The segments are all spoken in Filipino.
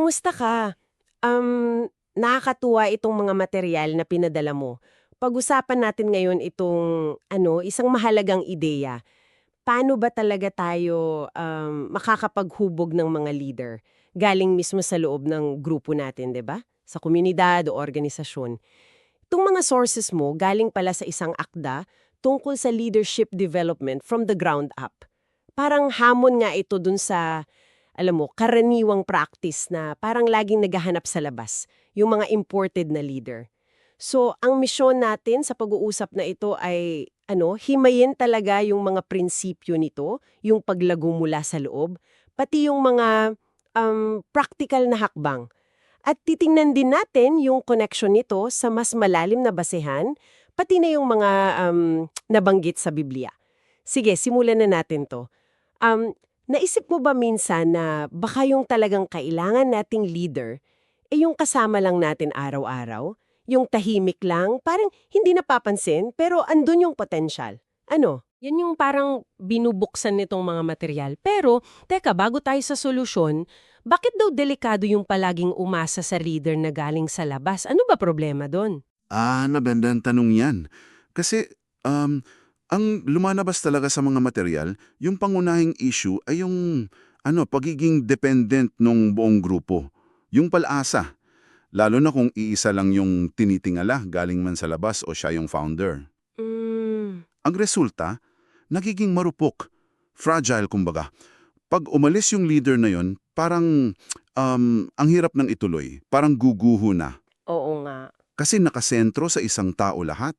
kumusta ka? Um, nakakatuwa itong mga material na pinadala mo. Pag-usapan natin ngayon itong ano, isang mahalagang ideya. Paano ba talaga tayo um, makakapaghubog ng mga leader? Galing mismo sa loob ng grupo natin, 'di ba? Sa komunidad o organisasyon. Itong mga sources mo galing pala sa isang akda tungkol sa leadership development from the ground up. Parang hamon nga ito dun sa, alam mo, karaniwang practice na parang laging naghahanap sa labas, yung mga imported na leader. So, ang misyon natin sa pag-uusap na ito ay, ano, himayin talaga yung mga prinsipyo nito, yung paglago mula sa loob, pati yung mga um, practical na hakbang. At titingnan din natin yung connection nito sa mas malalim na basehan, pati na yung mga um, nabanggit sa Biblia. Sige, simulan na natin to. Um, naisip mo ba minsan na baka yung talagang kailangan nating leader, eh yung kasama lang natin araw-araw? Yung tahimik lang, parang hindi napapansin, pero andun yung potential. Ano? Yan yung parang binubuksan nitong mga material. Pero, teka, bago tayo sa solusyon, bakit daw delikado yung palaging umasa sa leader na galing sa labas? Ano ba problema doon? Ah, nabendang tanong yan. Kasi, um, ang lumanabas talaga sa mga material, yung pangunahing issue ay yung ano, pagiging dependent ng buong grupo. Yung palasa. Lalo na kung iisa lang yung tinitingala galing man sa labas o siya yung founder. Mm, Ang resulta, nagiging marupok, fragile kumbaga. Pag umalis yung leader na yon, parang um, ang hirap ng ituloy, parang guguho na. Oo nga. Kasi nakasentro sa isang tao lahat.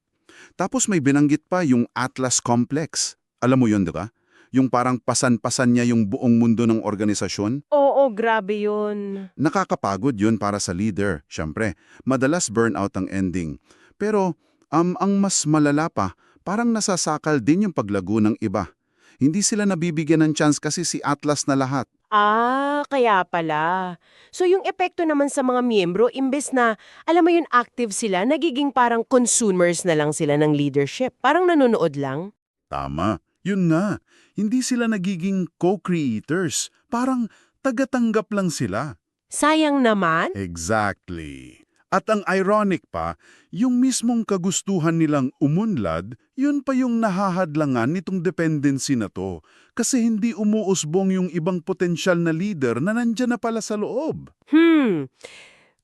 Tapos may binanggit pa yung Atlas Complex. Alam mo yun, di ba? Yung parang pasan-pasan niya yung buong mundo ng organisasyon. Oo, grabe yun. Nakakapagod yun para sa leader, syempre. Madalas burnout ang ending. Pero um, ang mas malala pa, parang nasasakal din yung paglago ng iba. Hindi sila nabibigyan ng chance kasi si Atlas na lahat. Ah, kaya pala. So yung epekto naman sa mga miyembro, imbes na, alam mo yun, active sila, nagiging parang consumers na lang sila ng leadership. Parang nanonood lang. Tama. Yun na. Hindi sila nagiging co-creators. Parang tagatanggap lang sila. Sayang naman. Exactly. At ang ironic pa, yung mismong kagustuhan nilang umunlad, yun pa yung nahahadlangan nitong dependency na to. Kasi hindi umuusbong yung ibang potensyal na leader na nandyan na pala sa loob. Hmm.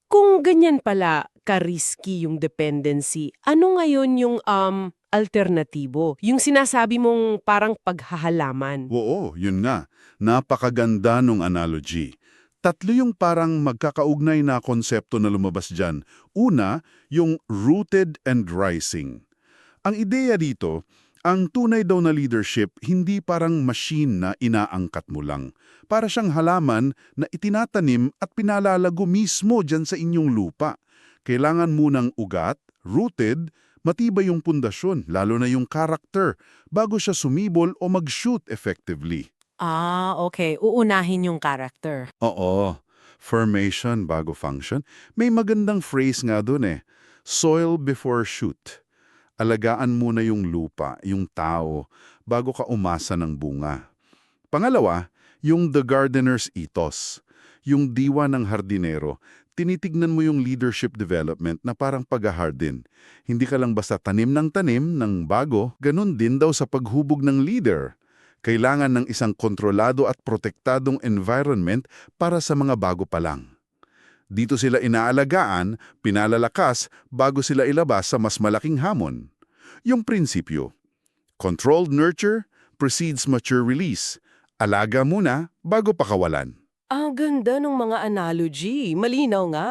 Kung ganyan pala, ka-risky yung dependency, ano ngayon yung um, alternatibo? Yung sinasabi mong parang paghahalaman. Oo, yun nga. Napakaganda nung analogy. Tatlo yung parang magkakaugnay na konsepto na lumabas dyan. Una, yung rooted and rising. Ang ideya dito, ang tunay daw na leadership hindi parang machine na inaangkat mo lang. Para siyang halaman na itinatanim at pinalalago mismo dyan sa inyong lupa. Kailangan munang ugat, rooted, matibay yung pundasyon, lalo na yung character, bago siya sumibol o mag-shoot effectively. Ah, okay. Uunahin yung character. Oo. Formation bago function. May magandang phrase nga dun eh. Soil before shoot. Alagaan muna yung lupa, yung tao, bago ka umasa ng bunga. Pangalawa, yung the gardener's ethos. Yung diwa ng hardinero. Tinitignan mo yung leadership development na parang pag-hardin. Hindi ka lang basta tanim ng tanim ng bago, ganun din daw sa paghubog ng leader kailangan ng isang kontrolado at protektadong environment para sa mga bago pa lang. Dito sila inaalagaan, pinalalakas, bago sila ilabas sa mas malaking hamon. Yung prinsipyo, controlled nurture precedes mature release. Alaga muna bago pakawalan. Ang ganda ng mga analogy. Malinaw nga.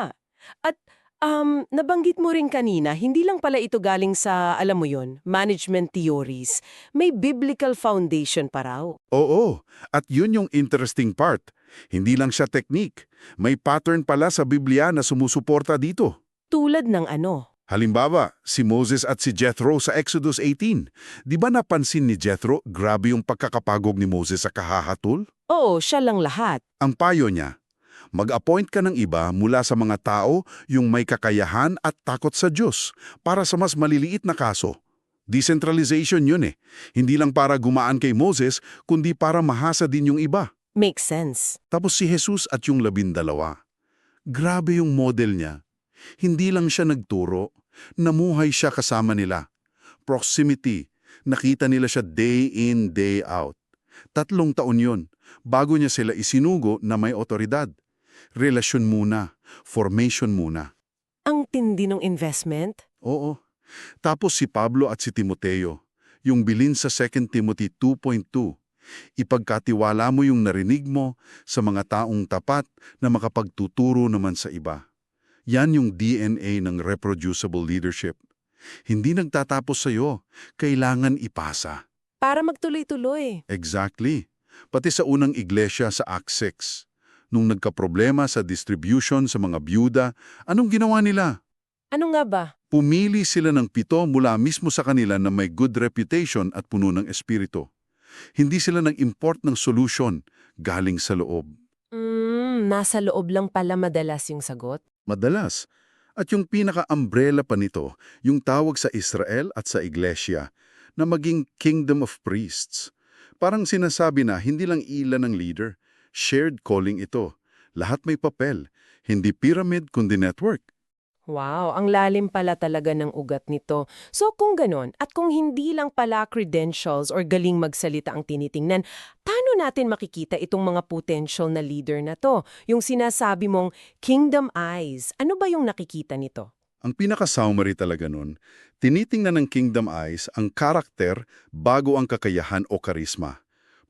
At um, nabanggit mo rin kanina, hindi lang pala ito galing sa, alam mo yon, management theories. May biblical foundation pa raw. Oo, at yun yung interesting part. Hindi lang siya technique. May pattern pala sa Biblia na sumusuporta dito. Tulad ng ano? Halimbawa, si Moses at si Jethro sa Exodus 18. Di ba napansin ni Jethro grabe yung pagkakapagod ni Moses sa kahahatul? Oo, siya lang lahat. Ang payo niya, mag-appoint ka ng iba mula sa mga tao yung may kakayahan at takot sa Diyos para sa mas maliliit na kaso. Decentralization yun eh. Hindi lang para gumaan kay Moses, kundi para mahasa din yung iba. Makes sense. Tapos si Jesus at yung labindalawa. Grabe yung model niya. Hindi lang siya nagturo, namuhay siya kasama nila. Proximity, nakita nila siya day in, day out. Tatlong taon yun, bago niya sila isinugo na may otoridad. Relasyon muna, formation muna. Ang tindi ng investment? Oo. Tapos si Pablo at si Timoteo, yung bilin sa 2 Timothy 2.2. Ipagkatiwala mo yung narinig mo sa mga taong tapat na makapagtuturo naman sa iba. Yan yung DNA ng reproducible leadership. Hindi nagtatapos sa'yo, kailangan ipasa. Para magtuloy-tuloy. Exactly. Pati sa unang iglesia sa Acts 6. Nung nagkaproblema sa distribution sa mga byuda, anong ginawa nila? Ano nga ba? Pumili sila ng pito mula mismo sa kanila na may good reputation at puno ng espiritu. Hindi sila nag-import ng solution galing sa loob. Mm, nasa loob lang pala madalas yung sagot. Madalas. At yung pinaka-umbrella pa nito, yung tawag sa Israel at sa Iglesia na maging Kingdom of Priests. Parang sinasabi na hindi lang ilan ng leader, shared calling ito. Lahat may papel, hindi pyramid kundi network. Wow, ang lalim pala talaga ng ugat nito. So kung ganon, at kung hindi lang pala credentials or galing magsalita ang tinitingnan, paano natin makikita itong mga potential na leader na to? Yung sinasabi mong kingdom eyes, ano ba yung nakikita nito? Ang pinaka-summary talaga nun, tinitingnan ng Kingdom Eyes ang karakter bago ang kakayahan o karisma.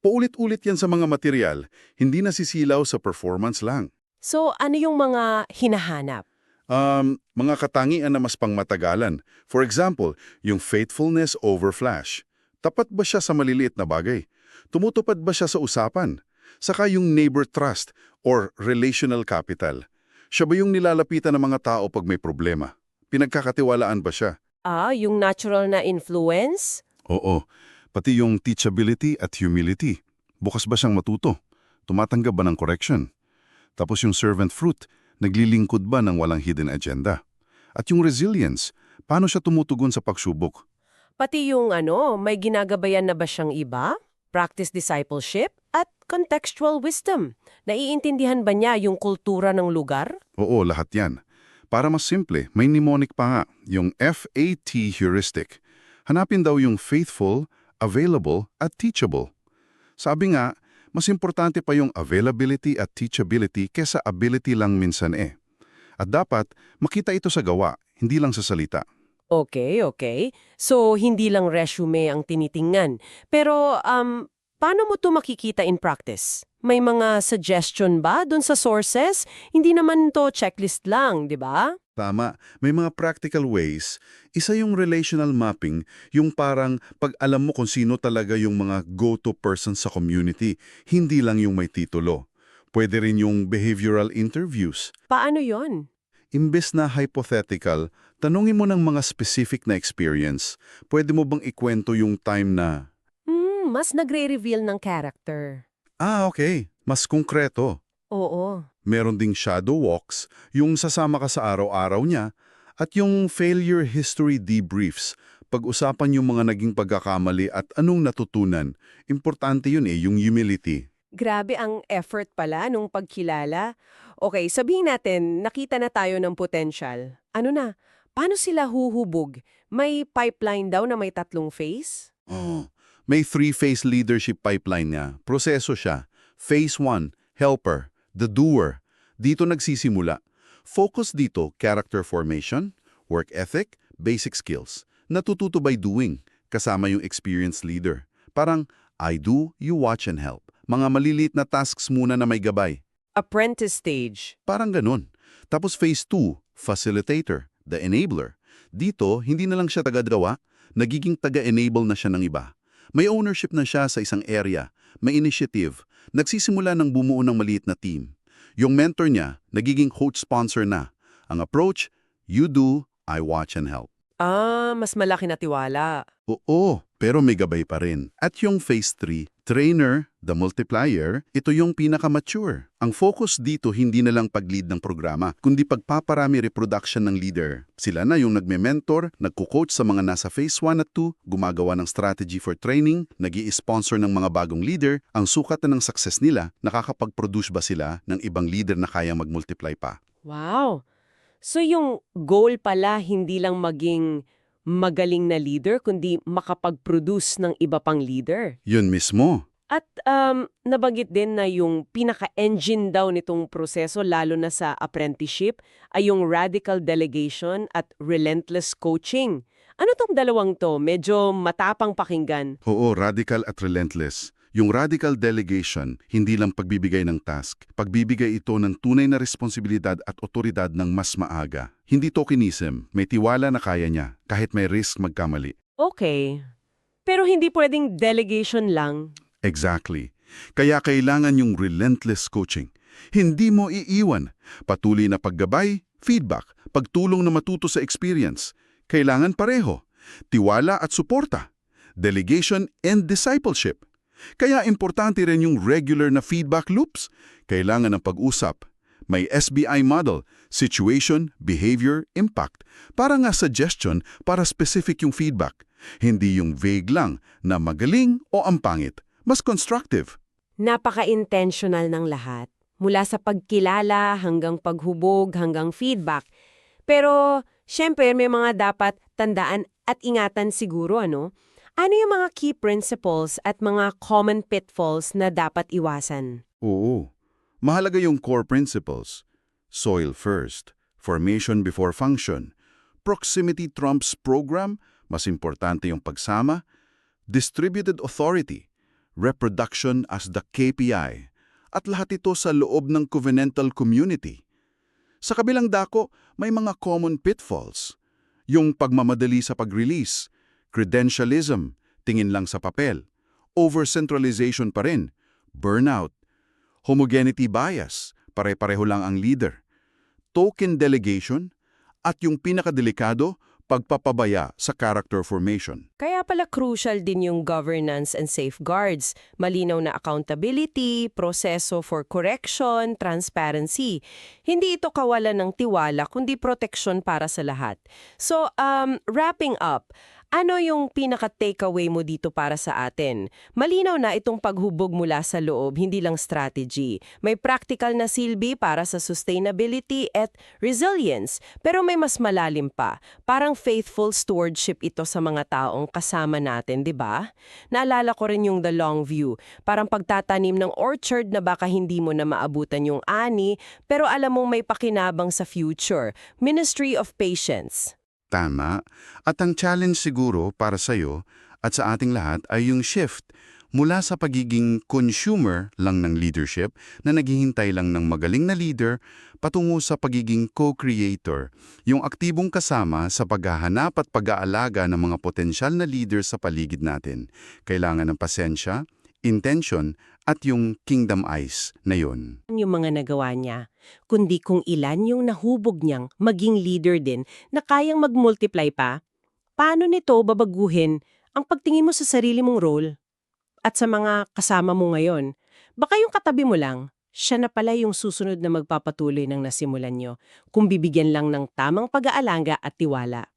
Paulit-ulit yan sa mga material, hindi nasisilaw sa performance lang. So ano yung mga hinahanap? Um, mga katangian na mas pangmatagalan. For example, yung faithfulness over flash. Tapat ba siya sa maliliit na bagay? Tumutupad ba siya sa usapan? Saka yung neighbor trust or relational capital. Siya ba yung nilalapitan ng mga tao pag may problema? Pinagkakatiwalaan ba siya? Ah, yung natural na influence? Oo. Pati yung teachability at humility. Bukas ba siyang matuto? Tumatanggap ba ng correction? Tapos yung servant fruit, naglilingkod ba ng walang hidden agenda? At yung resilience, paano siya tumutugon sa pagsubok? Pati yung ano, may ginagabayan na ba siyang iba? Practice discipleship at contextual wisdom. Naiintindihan ba niya yung kultura ng lugar? Oo, lahat yan. Para mas simple, may mnemonic pa nga, yung FAT heuristic. Hanapin daw yung faithful, available, at teachable. Sabi nga, mas importante pa yung availability at teachability kesa ability lang minsan eh. At dapat, makita ito sa gawa, hindi lang sa salita. Okay, okay. So, hindi lang resume ang tinitingnan. Pero, um, paano mo to makikita in practice? May mga suggestion ba dun sa sources? Hindi naman to checklist lang, di ba? Tama, may mga practical ways. Isa yung relational mapping, yung parang pag alam mo kung sino talaga yung mga go-to person sa community, hindi lang yung may titulo. Pwede rin yung behavioral interviews. Paano yon? Imbes na hypothetical, tanungin mo ng mga specific na experience. Pwede mo bang ikwento yung time na, Hmm, mas nagre-reveal ng character. ah okay, mas konkreto. Oo. Meron ding shadow walks, yung sasama ka sa araw-araw niya, at yung failure history debriefs, pag-usapan yung mga naging pagkakamali at anong natutunan. Importante yun eh, yung humility. Grabe ang effort pala nung pagkilala. Okay, sabihin natin, nakita na tayo ng potential. Ano na? Paano sila huhubog? May pipeline daw na may tatlong phase? Oh. May three-phase leadership pipeline niya. Proseso siya. Phase 1, helper, the doer. Dito nagsisimula. Focus dito, character formation, work ethic, basic skills. Natututo by doing, kasama yung experienced leader. Parang, I do, you watch and help. Mga maliliit na tasks muna na may gabay. Apprentice stage. Parang ganun. Tapos phase 2, facilitator, the enabler. Dito, hindi na lang siya taga-gawa, nagiging taga-enable na siya ng iba. May ownership na siya sa isang area, may initiative, nagsisimula ng bumuo ng maliit na team. Yung mentor niya, nagiging coach sponsor na. Ang approach, you do, I watch and help. Ah, mas malaki na tiwala. Oo, pero may gabay pa rin. At yung phase 3, trainer, the multiplier, ito yung pinaka-mature. Ang focus dito hindi na lang pag-lead ng programa, kundi pagpaparami reproduction ng leader. Sila na yung nagme-mentor, nagko-coach sa mga nasa phase 1 at 2, gumagawa ng strategy for training, nag sponsor ng mga bagong leader, ang sukat na ng success nila, nakakapag-produce ba sila ng ibang leader na kayang mag-multiply pa. Wow! So yung goal pala hindi lang maging magaling na leader, kundi makapag-produce ng iba pang leader. Yun mismo. At um, nabanggit din na yung pinaka-engine daw nitong proseso, lalo na sa apprenticeship, ay yung radical delegation at relentless coaching. Ano tong dalawang to? Medyo matapang pakinggan. Oo, radical at relentless. Yung radical delegation, hindi lang pagbibigay ng task. Pagbibigay ito ng tunay na responsibilidad at otoridad ng mas maaga. Hindi tokenism, may tiwala na kaya niya, kahit may risk magkamali. Okay. Pero hindi pwedeng delegation lang. Exactly. Kaya kailangan yung relentless coaching. Hindi mo iiwan. Patuloy na paggabay, feedback, pagtulong na matuto sa experience. Kailangan pareho. Tiwala at suporta. Delegation and discipleship. Kaya importante rin yung regular na feedback loops. Kailangan ng pag-usap. May SBI model, situation, behavior, impact. Para nga suggestion para specific yung feedback. Hindi yung vague lang na magaling o ang pangit. Mas constructive. Napaka-intentional ng lahat. Mula sa pagkilala hanggang paghubog hanggang feedback. Pero, syempre, may mga dapat tandaan at ingatan siguro, ano? Ano yung mga key principles at mga common pitfalls na dapat iwasan? Oo. Mahalaga yung core principles. Soil first. Formation before function. Proximity trumps program. Mas importante yung pagsama. Distributed authority. Reproduction as the KPI. At lahat ito sa loob ng covenantal community. Sa kabilang dako, may mga common pitfalls. Yung pagmamadali sa pag-release, credentialism, tingin lang sa papel, over-centralization pa rin, burnout, homogeneity bias, pare-pareho lang ang leader, token delegation, at yung pinakadelikado, pagpapabaya sa character formation. Kaya pala crucial din yung governance and safeguards, malinaw na accountability, proseso for correction, transparency. Hindi ito kawalan ng tiwala kundi proteksyon para sa lahat. So, um, wrapping up, ano yung pinaka-takeaway mo dito para sa atin? Malinaw na itong paghubog mula sa loob, hindi lang strategy. May practical na silbi para sa sustainability at resilience, pero may mas malalim pa. Parang faithful stewardship ito sa mga taong kasama natin, di ba? Naalala ko rin yung the long view, parang pagtatanim ng orchard na baka hindi mo na maabutan yung ani, pero alam mong may pakinabang sa future. Ministry of Patience. Tama. At ang challenge siguro para sa'yo at sa ating lahat ay yung shift mula sa pagiging consumer lang ng leadership na naghihintay lang ng magaling na leader patungo sa pagiging co-creator, yung aktibong kasama sa paghahanap at pag-aalaga ng mga potensyal na leader sa paligid natin. Kailangan ng pasensya, intention, at yung kingdom eyes na yun. yung mga nagawa niya, kundi kung ilan yung nahubog niyang maging leader din na kayang mag-multiply pa. Paano nito babaguhin ang pagtingin mo sa sarili mong role at sa mga kasama mo ngayon? Baka yung katabi mo lang, siya na pala yung susunod na magpapatuloy ng nasimulan nyo kung bibigyan lang ng tamang pag-aalaga at tiwala.